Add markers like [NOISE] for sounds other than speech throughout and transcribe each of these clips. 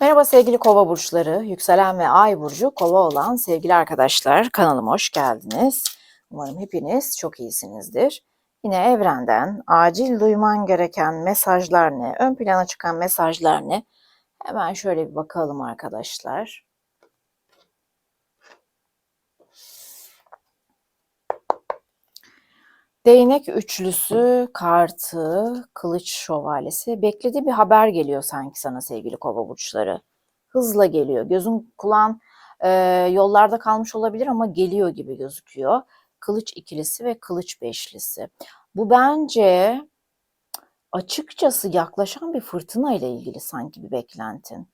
Merhaba sevgili kova burçları, yükselen ve ay burcu kova olan sevgili arkadaşlar kanalıma hoş geldiniz. Umarım hepiniz çok iyisinizdir. Yine evrenden acil duyman gereken mesajlar ne, ön plana çıkan mesajlar ne? Hemen şöyle bir bakalım arkadaşlar. Değnek üçlüsü, kartı, kılıç şövalyesi. Beklediği bir haber geliyor sanki sana sevgili kova burçları. Hızla geliyor. Gözün kulağın e, yollarda kalmış olabilir ama geliyor gibi gözüküyor. Kılıç ikilisi ve kılıç beşlisi. Bu bence açıkçası yaklaşan bir fırtına ile ilgili sanki bir beklentin.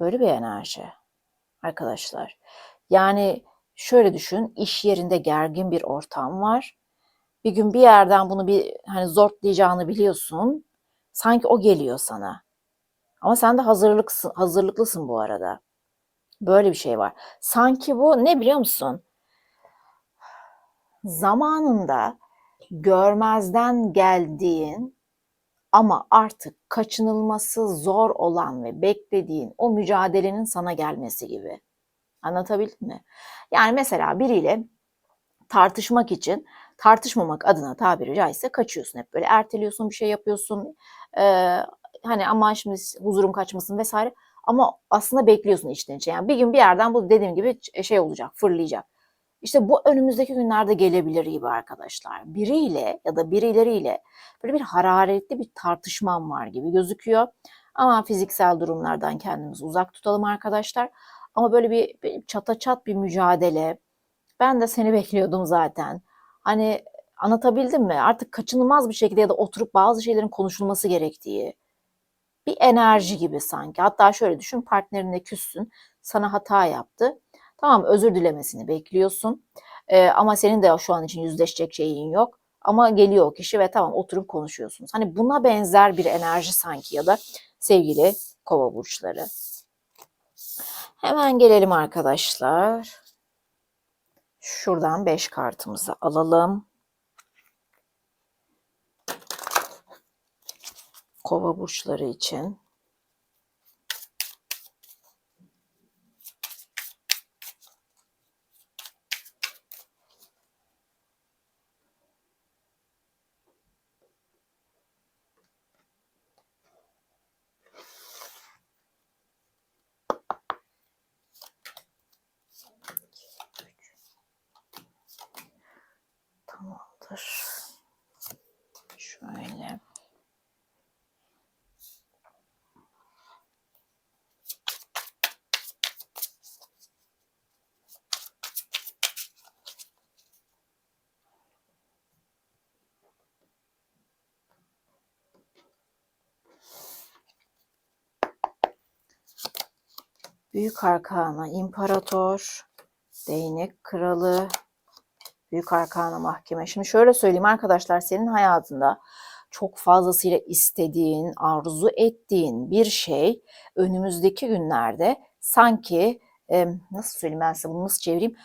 Böyle bir enerji arkadaşlar. Yani şöyle düşün, iş yerinde gergin bir ortam var bir gün bir yerden bunu bir hani zortlayacağını biliyorsun. Sanki o geliyor sana. Ama sen de hazırlıksın, hazırlıklısın bu arada. Böyle bir şey var. Sanki bu ne biliyor musun? Zamanında görmezden geldiğin ama artık kaçınılması zor olan ve beklediğin o mücadelenin sana gelmesi gibi. Anlatabildim mi? Yani mesela biriyle tartışmak için tartışmamak adına tabiri caizse kaçıyorsun hep böyle erteliyorsun bir şey yapıyorsun ee, hani aman şimdi huzurum kaçmasın vesaire ama aslında bekliyorsun içten içe yani bir gün bir yerden bu dediğim gibi şey olacak fırlayacak. İşte bu önümüzdeki günlerde gelebilir gibi arkadaşlar. Biriyle ya da birileriyle böyle bir hararetli bir tartışmam var gibi gözüküyor. Ama fiziksel durumlardan kendimizi uzak tutalım arkadaşlar. Ama böyle bir, bir çata çat bir mücadele. Ben de seni [LAUGHS] bekliyordum zaten. Hani anlatabildim mi? Artık kaçınılmaz bir şekilde ya da oturup bazı şeylerin konuşulması gerektiği bir enerji gibi sanki. Hatta şöyle düşün partnerine küssün, sana hata yaptı. Tamam özür dilemesini bekliyorsun. Ee, ama senin de şu an için yüzleşecek şeyin yok. Ama geliyor o kişi ve tamam oturup konuşuyorsunuz. Hani buna benzer bir enerji sanki ya da sevgili kova burçları. Hemen gelelim arkadaşlar. Şuradan 5 kartımızı alalım. Kova burçları için. Tamamdır. Şöyle. Büyük Arkana İmparator, Değnek Kralı, Büyük Arkana Mahkeme. Şimdi şöyle söyleyeyim arkadaşlar senin hayatında çok fazlasıyla istediğin, arzu ettiğin bir şey önümüzdeki günlerde sanki e, nasıl söyleyeyim ben size bunu nasıl çevireyim?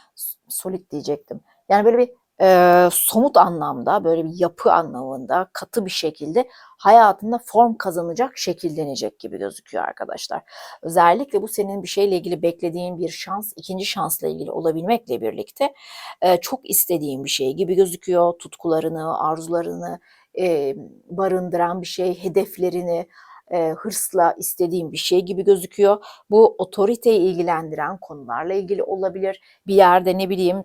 Solid diyecektim. Yani böyle bir e, somut anlamda, böyle bir yapı anlamında katı bir şekilde hayatında form kazanacak, şekillenecek gibi gözüküyor arkadaşlar. Özellikle bu senin bir şeyle ilgili beklediğin bir şans, ikinci şansla ilgili olabilmekle birlikte e, çok istediğin bir şey gibi gözüküyor. Tutkularını, arzularını e, barındıran bir şey, hedeflerini, e, hırsla istediğim bir şey gibi gözüküyor. Bu otoriteyi ilgilendiren konularla ilgili olabilir. Bir yerde ne bileyim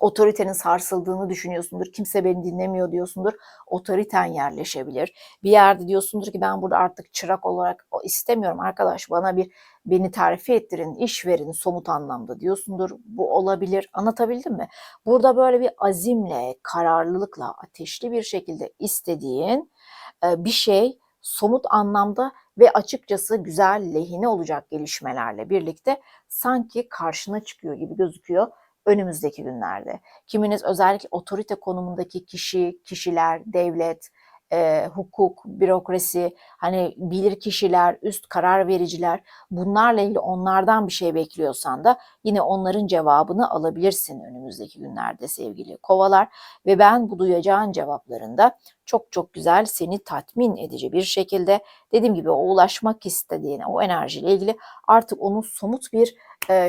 otoritenin sarsıldığını düşünüyorsundur. Kimse beni dinlemiyor diyorsundur. Otoriten yerleşebilir. Bir yerde diyorsundur ki ben burada artık çırak olarak istemiyorum arkadaş bana bir beni terfi ettirin, iş verin somut anlamda diyorsundur. Bu olabilir. Anlatabildim mi? Burada böyle bir azimle, kararlılıkla, ateşli bir şekilde istediğin bir şey somut anlamda ve açıkçası güzel lehine olacak gelişmelerle birlikte sanki karşına çıkıyor gibi gözüküyor önümüzdeki günlerde. Kiminiz özellikle otorite konumundaki kişi, kişiler, devlet, e, hukuk, bürokrasi, hani bilir kişiler, üst karar vericiler bunlarla ilgili onlardan bir şey bekliyorsan da yine onların cevabını alabilirsin önümüzdeki günlerde sevgili kovalar ve ben bu duyacağın cevaplarında çok çok güzel seni tatmin edici bir şekilde dediğim gibi o ulaşmak istediğine o enerjiyle ilgili artık onun somut bir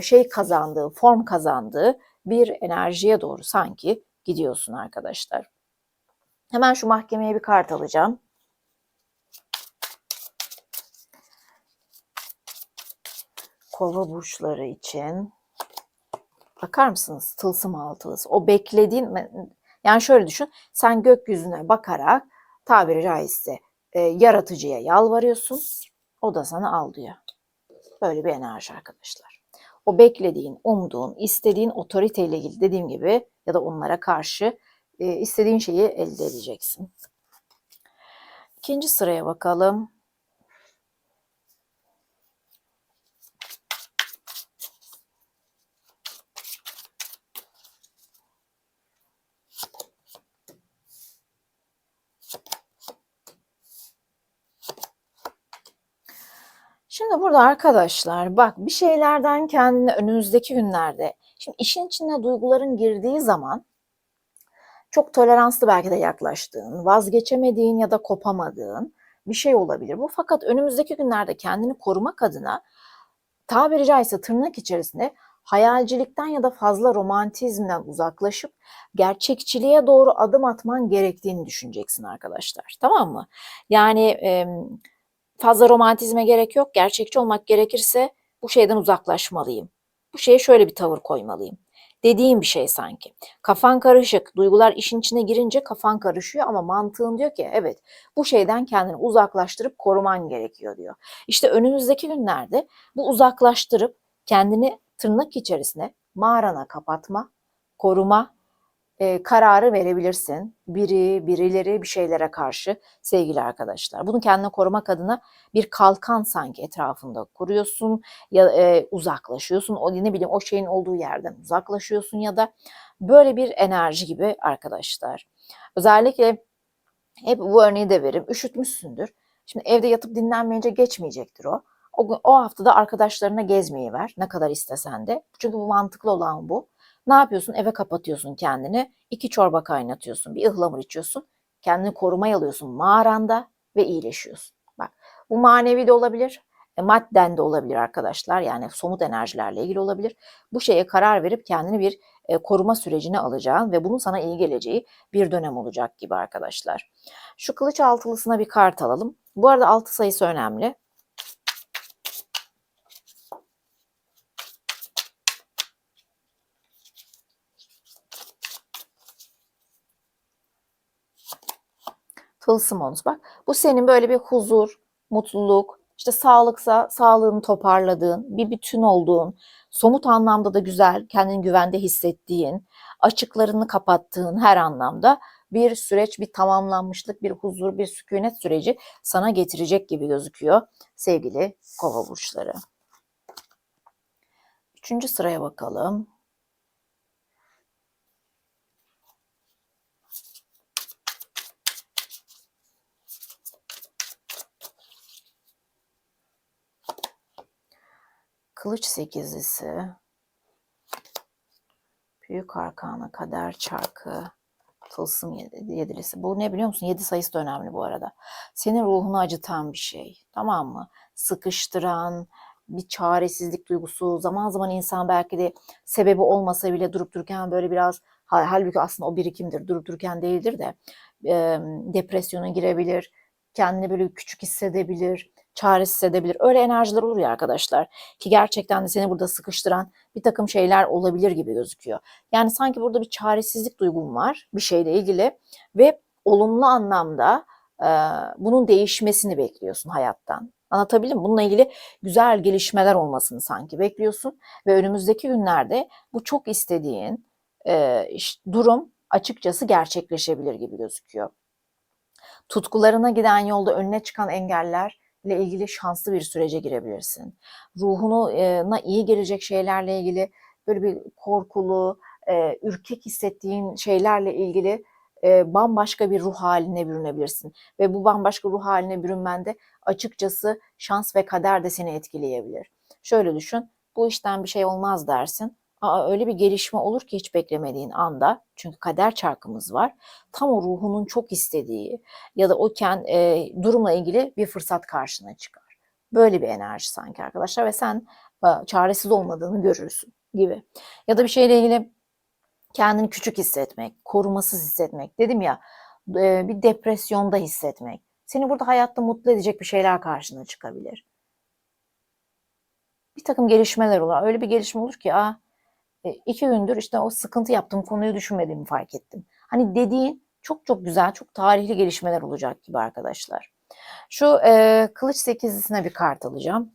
şey kazandığı, form kazandığı bir enerjiye doğru sanki gidiyorsun arkadaşlar. Hemen şu mahkemeye bir kart alacağım. Kova burçları için bakar mısınız tılsım altılısı o beklediğin yani şöyle düşün sen gökyüzüne bakarak tabiri caizse e, yaratıcıya yalvarıyorsun o da sana al diyor. Böyle bir enerji arkadaşlar. O beklediğin, umduğun, istediğin otoriteyle ilgili dediğim gibi ya da onlara karşı e, istediğin şeyi elde edeceksin. İkinci sıraya bakalım. Şimdi burada arkadaşlar bak bir şeylerden kendini önümüzdeki günlerde şimdi işin içine duyguların girdiği zaman çok toleranslı belki de yaklaştığın, vazgeçemediğin ya da kopamadığın bir şey olabilir bu. Fakat önümüzdeki günlerde kendini korumak adına tabiri caizse tırnak içerisinde hayalcilikten ya da fazla romantizmden uzaklaşıp gerçekçiliğe doğru adım atman gerektiğini düşüneceksin arkadaşlar. Tamam mı? Yani e, fazla romantizme gerek yok. Gerçekçi olmak gerekirse bu şeyden uzaklaşmalıyım. Bu şeye şöyle bir tavır koymalıyım dediğim bir şey sanki. Kafan karışık, duygular işin içine girince kafan karışıyor ama mantığın diyor ki evet bu şeyden kendini uzaklaştırıp koruman gerekiyor diyor. İşte önümüzdeki günlerde bu uzaklaştırıp kendini tırnak içerisine mağarana kapatma, koruma e, kararı verebilirsin. Biri, birileri bir şeylere karşı sevgili arkadaşlar. Bunu kendine korumak adına bir kalkan sanki etrafında kuruyorsun ya e, uzaklaşıyorsun. O ne bileyim o şeyin olduğu yerden uzaklaşıyorsun ya da böyle bir enerji gibi arkadaşlar. Özellikle hep bu örneği de veririm. Üşütmüşsündür. Şimdi evde yatıp dinlenmeyince geçmeyecektir o. O, o haftada arkadaşlarına gezmeyi ver ne kadar istesen de. Çünkü bu mantıklı olan bu. Ne yapıyorsun? Eve kapatıyorsun kendini. İki çorba kaynatıyorsun. Bir ıhlamur içiyorsun. Kendini korumaya alıyorsun mağaranda ve iyileşiyorsun. Bak bu manevi de olabilir. E, madden de olabilir arkadaşlar. Yani somut enerjilerle ilgili olabilir. Bu şeye karar verip kendini bir e, koruma sürecine alacağın ve bunun sana iyi geleceği bir dönem olacak gibi arkadaşlar. Şu kılıç altılısına bir kart alalım. Bu arada altı sayısı önemli. Tılsım bak. Bu senin böyle bir huzur, mutluluk, işte sağlıksa sağlığını toparladığın, bir bütün olduğun, somut anlamda da güzel, kendini güvende hissettiğin, açıklarını kapattığın her anlamda bir süreç, bir tamamlanmışlık, bir huzur, bir sükunet süreci sana getirecek gibi gözüküyor sevgili kova burçları. Üçüncü sıraya bakalım. Kılıç sekizlisi. Büyük arkana kader çarkı. Tılsım yedilisi. Bu ne biliyor musun? Yedi sayısı da önemli bu arada. Senin ruhunu acıtan bir şey. Tamam mı? Sıkıştıran, bir çaresizlik duygusu. Zaman zaman insan belki de sebebi olmasa bile durup dururken böyle biraz halbuki aslında o birikimdir. Durup dururken değildir de e, depresyona girebilir. Kendini böyle küçük hissedebilir çaresiz edebilir. Öyle enerjiler olur ya arkadaşlar ki gerçekten de seni burada sıkıştıran bir takım şeyler olabilir gibi gözüküyor. Yani sanki burada bir çaresizlik duygun var bir şeyle ilgili ve olumlu anlamda e, bunun değişmesini bekliyorsun hayattan. Anlatabildim mi? Bununla ilgili güzel gelişmeler olmasını sanki bekliyorsun ve önümüzdeki günlerde bu çok istediğin e, işte, durum açıkçası gerçekleşebilir gibi gözüküyor. Tutkularına giden yolda önüne çıkan engeller ile ilgili şanslı bir sürece girebilirsin. Ruhuna iyi gelecek şeylerle ilgili böyle bir korkulu, ürkek hissettiğin şeylerle ilgili e, bambaşka bir ruh haline bürünebilirsin. Ve bu bambaşka ruh haline bürünmende açıkçası şans ve kader de seni etkileyebilir. Şöyle düşün, bu işten bir şey olmaz dersin. Aa, öyle bir gelişme olur ki hiç beklemediğin anda, çünkü kader çarkımız var, tam o ruhunun çok istediği ya da o ken, e, durumla ilgili bir fırsat karşına çıkar. Böyle bir enerji sanki arkadaşlar ve sen e, çaresiz olmadığını görürsün gibi. Ya da bir şeyle ilgili kendini küçük hissetmek, korumasız hissetmek. Dedim ya e, bir depresyonda hissetmek. Seni burada hayatta mutlu edecek bir şeyler karşına çıkabilir. Bir takım gelişmeler olur. Öyle bir gelişme olur ki e, iki gündür işte o sıkıntı yaptığım konuyu düşünmediğimi fark ettim. Hani dediğin çok çok güzel, çok tarihli gelişmeler olacak gibi arkadaşlar. Şu e, kılıç sekizlisine bir kart alacağım.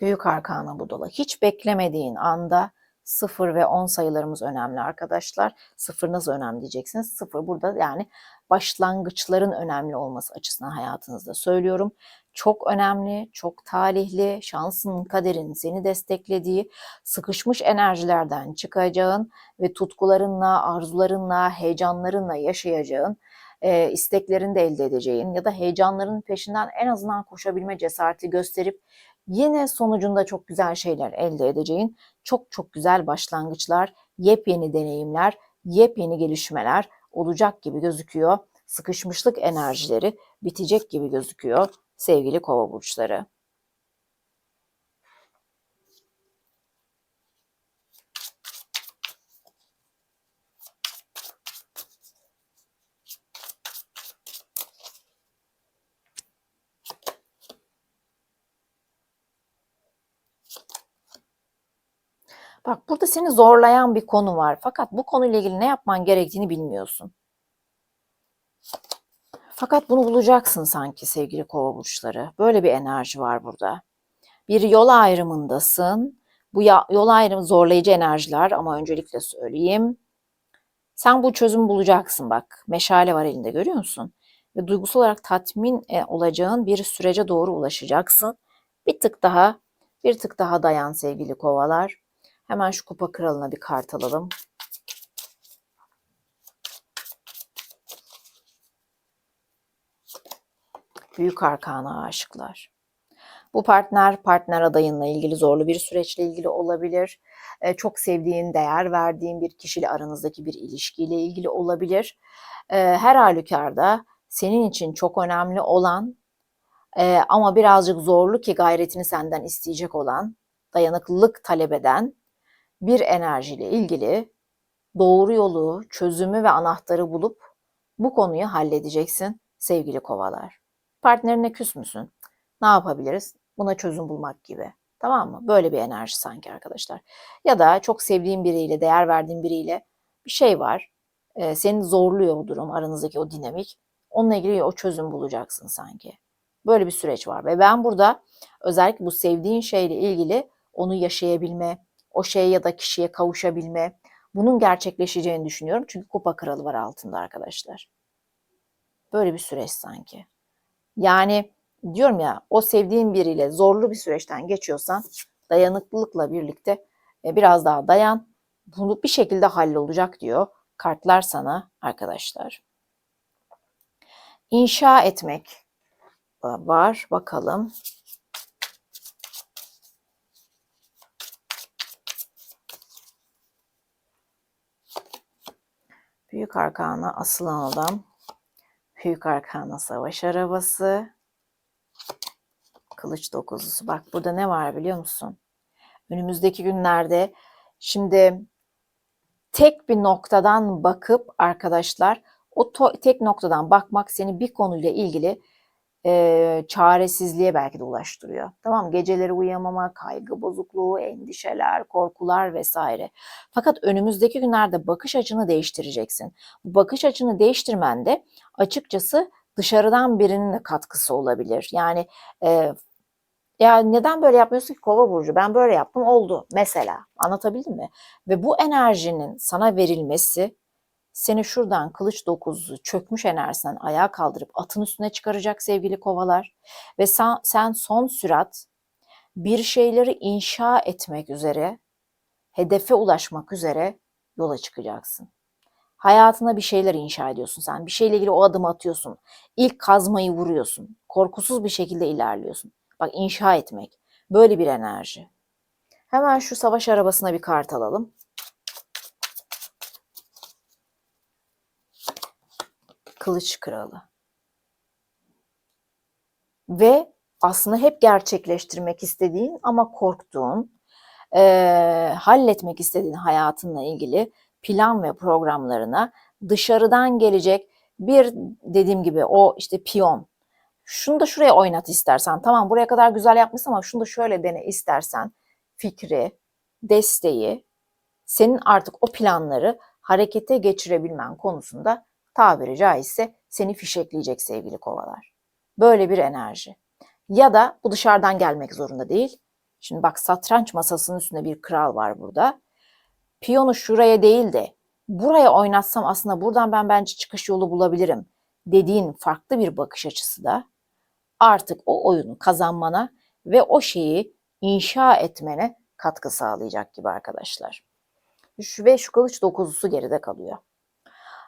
Büyük Arkana Budala. Hiç beklemediğin anda 0 ve 10 sayılarımız önemli arkadaşlar. 0 nasıl önemli diyeceksiniz. 0 burada yani başlangıçların önemli olması açısından hayatınızda söylüyorum. Çok önemli, çok talihli, şansın, kaderin seni desteklediği, sıkışmış enerjilerden çıkacağın ve tutkularınla, arzularınla, heyecanlarınla yaşayacağın, e, isteklerini de elde edeceğin ya da heyecanların peşinden en azından koşabilme cesareti gösterip yine sonucunda çok güzel şeyler elde edeceğin çok çok güzel başlangıçlar, yepyeni deneyimler, yepyeni gelişmeler olacak gibi gözüküyor. Sıkışmışlık enerjileri bitecek gibi gözüküyor sevgili kova burçları. Bak burada seni zorlayan bir konu var. Fakat bu konuyla ilgili ne yapman gerektiğini bilmiyorsun. Fakat bunu bulacaksın sanki sevgili kova burçları. Böyle bir enerji var burada. Bir yol ayrımındasın. Bu yol ayrımı zorlayıcı enerjiler ama öncelikle söyleyeyim. Sen bu çözüm bulacaksın bak. Meşale var elinde görüyor musun? Ve duygusal olarak tatmin e, olacağın bir sürece doğru ulaşacaksın. Bir tık daha, bir tık daha dayan sevgili kovalar. Hemen şu kupa kralına bir kart alalım. Büyük arkana aşıklar. Bu partner partner adayınla ilgili zorlu bir süreçle ilgili olabilir. Ee, çok sevdiğin, değer verdiğin bir kişiyle aranızdaki bir ilişkiyle ilgili olabilir. Ee, her halükarda senin için çok önemli olan e, ama birazcık zorlu ki gayretini senden isteyecek olan, dayanıklılık talep eden bir enerjiyle ilgili doğru yolu, çözümü ve anahtarı bulup bu konuyu halledeceksin sevgili kovalar. Partnerine küs müsün? Ne yapabiliriz? Buna çözüm bulmak gibi. Tamam mı? Böyle bir enerji sanki arkadaşlar. Ya da çok sevdiğin biriyle, değer verdiğin biriyle bir şey var. Ee, seni zorluyor o durum, aranızdaki o dinamik. Onunla ilgili o çözüm bulacaksın sanki. Böyle bir süreç var ve ben burada özellikle bu sevdiğin şeyle ilgili onu yaşayabilme, o şeye ya da kişiye kavuşabilme, bunun gerçekleşeceğini düşünüyorum. Çünkü kupa kralı var altında arkadaşlar. Böyle bir süreç sanki. Yani diyorum ya o sevdiğin biriyle zorlu bir süreçten geçiyorsan dayanıklılıkla birlikte e, biraz daha dayan. Bunu bir şekilde hallolacak diyor kartlar sana arkadaşlar. İnşa etmek var. Bakalım. Büyük arkana asılan adam. Büyük arkana savaş arabası. Kılıç dokuzlusu. Bak burada ne var biliyor musun? Önümüzdeki günlerde şimdi tek bir noktadan bakıp arkadaşlar o tek noktadan bakmak seni bir konuyla ilgili e, çaresizliğe belki de ulaştırıyor. Tamam Geceleri uyuyamama, kaygı bozukluğu, endişeler, korkular vesaire. Fakat önümüzdeki günlerde bakış açını değiştireceksin. Bu bakış açını değiştirmende açıkçası dışarıdan birinin de katkısı olabilir. Yani e, ya neden böyle yapmıyorsun ki kova burcu? Ben böyle yaptım oldu mesela. Anlatabildim mi? Ve bu enerjinin sana verilmesi seni şuradan kılıç dokuzu çökmüş enerjisinden ayağa kaldırıp atın üstüne çıkaracak sevgili kovalar. Ve sen, sen son sürat bir şeyleri inşa etmek üzere, hedefe ulaşmak üzere yola çıkacaksın. Hayatına bir şeyler inşa ediyorsun sen. Bir şeyle ilgili o adımı atıyorsun. İlk kazmayı vuruyorsun. Korkusuz bir şekilde ilerliyorsun. Bak inşa etmek. Böyle bir enerji. Hemen şu savaş arabasına bir kart alalım. Kılıç kralı. Ve aslında hep gerçekleştirmek istediğin ama korktuğun, eee, halletmek istediğin hayatınla ilgili plan ve programlarına dışarıdan gelecek bir dediğim gibi o işte piyon. Şunu da şuraya oynat istersen. Tamam buraya kadar güzel yapmışsın ama şunu da şöyle dene istersen fikri, desteği, senin artık o planları harekete geçirebilmen konusunda tabiri caizse seni fişekleyecek sevgili kovalar. Böyle bir enerji. Ya da bu dışarıdan gelmek zorunda değil. Şimdi bak satranç masasının üstünde bir kral var burada. Piyonu şuraya değil de buraya oynatsam aslında buradan ben bence çıkış yolu bulabilirim dediğin farklı bir bakış açısı da artık o oyunu kazanmana ve o şeyi inşa etmene katkı sağlayacak gibi arkadaşlar. Ve şu kılıç dokuzusu geride kalıyor.